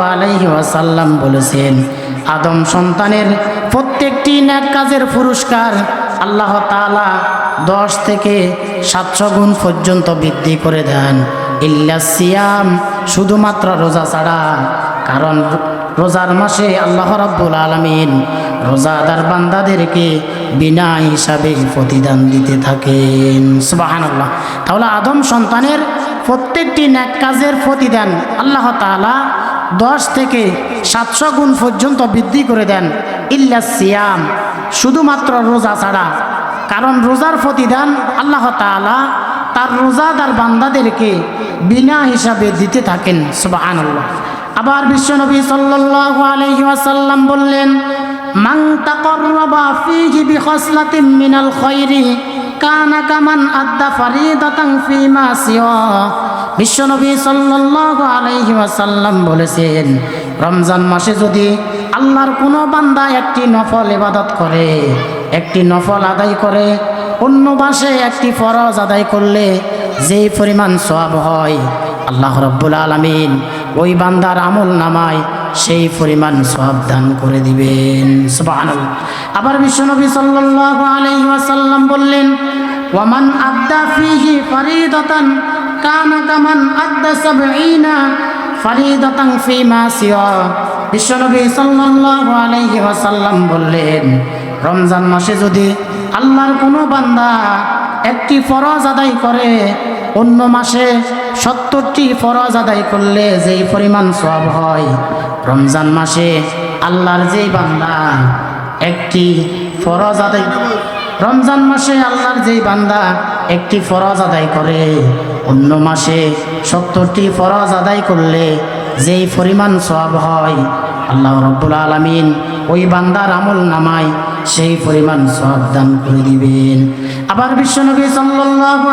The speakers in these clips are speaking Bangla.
আলাইহি ওয়াসাল্লাম বলেছেন, আদম সন্তানের প্রত্যেকটি ন্যাক কাজের পুরস্কার আল্লাহ তাআলা দশ থেকে সাতশো গুণ পর্যন্ত বৃদ্ধি করে দেন। ইল্লা সিয়াম, শুধুমাত্র রোজা ছাড়া। কারণ রোজার মাসে আল্লাহ রাব্বুল আলামিন রোজাদার বান্দাদেরকে বিনা হিসাবে প্রতিদান দিতে থাকেন। সুবহানাল্লাহ। তাহলে আদম সন্তানের প্রত্যেকটি ন্যাক কাজের প্রতিদান আল্লাহ তাআলা দশ থেকে সাতশো গুণ পর্যন্ত বৃদ্ধি করে দেন ইল্লা সিয়াম, শুধুমাত্র রোজা ছাড়া। কারণ রোজার প্রতিদান আল্লাহ তাআলা তার রোজাদার বান্দাদেরকে বিনা হিসাবে দিতে থাকেন, সুবহানাল্লাহ। আবার বিশ্বনবী সাল্লাল্লাহু আলাইহি ওয়াসাল্লাম বললেন, মান তাকাররাবা ফীহি বিখাসলাতিন মিনাল খায়রি কানা কামান ফীমা বিশ্বনবী বলেছেন, রমজান মাসে যদি আল্লাহর কোনো বান্দা একটি নফল ইবাদত করে, একটি নফল আদায় করে, অন্য মাসে একটি ফরজ আদায় করলে যেই পরিমাণ সওয়াব হয়, আল্লাহ রব্বুল আলমিন ওই বান্দার আমল নামায় সেই পরিমাণ সব দান করে দিবেন। আবার বিশ্বনবী সাল্লাল্লাহু আলাইহি ওয়ামান আদ্দা ফিহি ফারিদাতান কানা কামান আদ্দা সাবঈনা ফারিদাতান ফিমা সিওয়া বিশ্বনবী সাল্লাল্লাহু আলাইহি ওয়াসাল্লাম বললেন, রমজান মাসে যদি আল্লাহর কোনো বান্দা একটি ফরজ আদায় করে, অন্য মাসে সত্তরটি ফরজ আদায় করলে যেই পরিমাণ সব হয়, রমজান মাসে আল্লাহর যেই বান্দা একটি ফরজ আদায় রমজান মাসে আল্লাহর যেই বান্দা একটি ফরজ আদায় করে, অন্য মাসে সত্তরটি ফরজ আদায় করলে যেই পরিমাণ সব হয়, আল্লাহ রব্বুল আলমিন ওই বান্দার আমল নামায় সেই পরিমাণ সব দান করে দিবেন। আবার বিশ্বনবী সাল্লাল্লাহু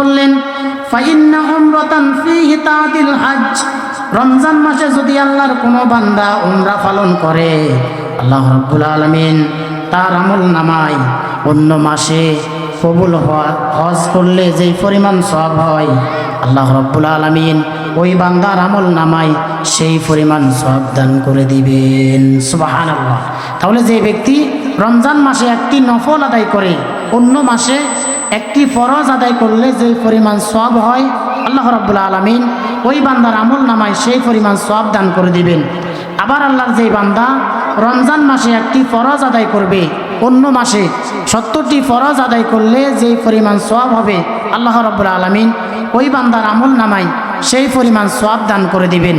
বললেন রমজান মাসে যদি আল্লাহর কোনো বান্দা উমরা পালন করে, আল্লাহ রাব্বুল আলামিন তার আমল নামায় অন্য মাসে কবুল হজ করলে যেই পরিমাণ সব হয়, আল্লাহ রব্বুল আলমিন ওই বান্দার আমল নামায় সেই পরিমাণ সব দান করে দিবেন। সুবাহান আল্লাহ তাহলে যে ব্যক্তি রমজান মাসে একটি নফল আদায় করে, অন্য মাসে একটি ফরজ আদায় করলে যে পরিমাণ সব হয়, আল্লাহ রব্বুল আলমিন ওই বান্দার আমল নামায় সেই পরিমাণ সব দান করে দিবেন। আবার আল্লাহর যেই বান্দা রমজান মাসে একটি ফরজ আদায় করবে, অন্য মাসে সত্তরটি ফরজ আদায় করলে যেই পরিমাণ সোয়াব হবে আল্লাহ রব্বুল আলমিন ওই বান্দার আমল নামাই সেই পরিমাণ সোয়াব দান করে দিবেন।